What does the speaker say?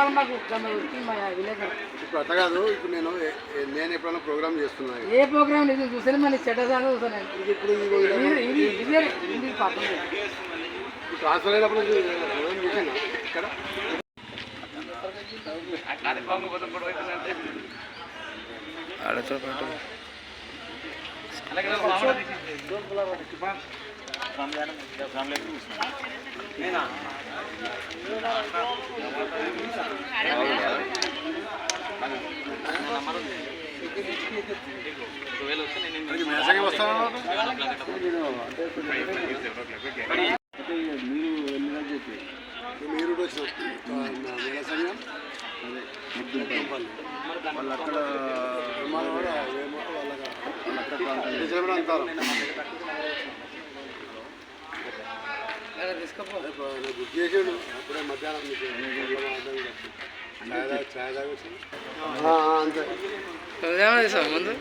కావాలి మాకు ఇప్పుడు అట్లా కాదు ఇప్పుడు నేను నేను ఎప్పుడైనా ప్రోగ్రామ్ చేస్తున్నాను ఏ ప్రోగ్రామ్ ఇది చూసాను మన చెడ్డ సార్ చూసాను ఇది ఇప్పుడు ఇది ఇది పాపం ట్రాన్స్ఫర్ అయినప్పుడు అది మీరు నెల సమయం వాళ్ళు అక్కడ విమానం కూడా ఏమో వాళ్ళగా నిజమైన అంటారు గుర్తు చేసాడు అప్పుడే మధ్యాహ్నం ఛాయ్ తాగి ఛాయ్ తాగి. వచ్చి అంతే ముందు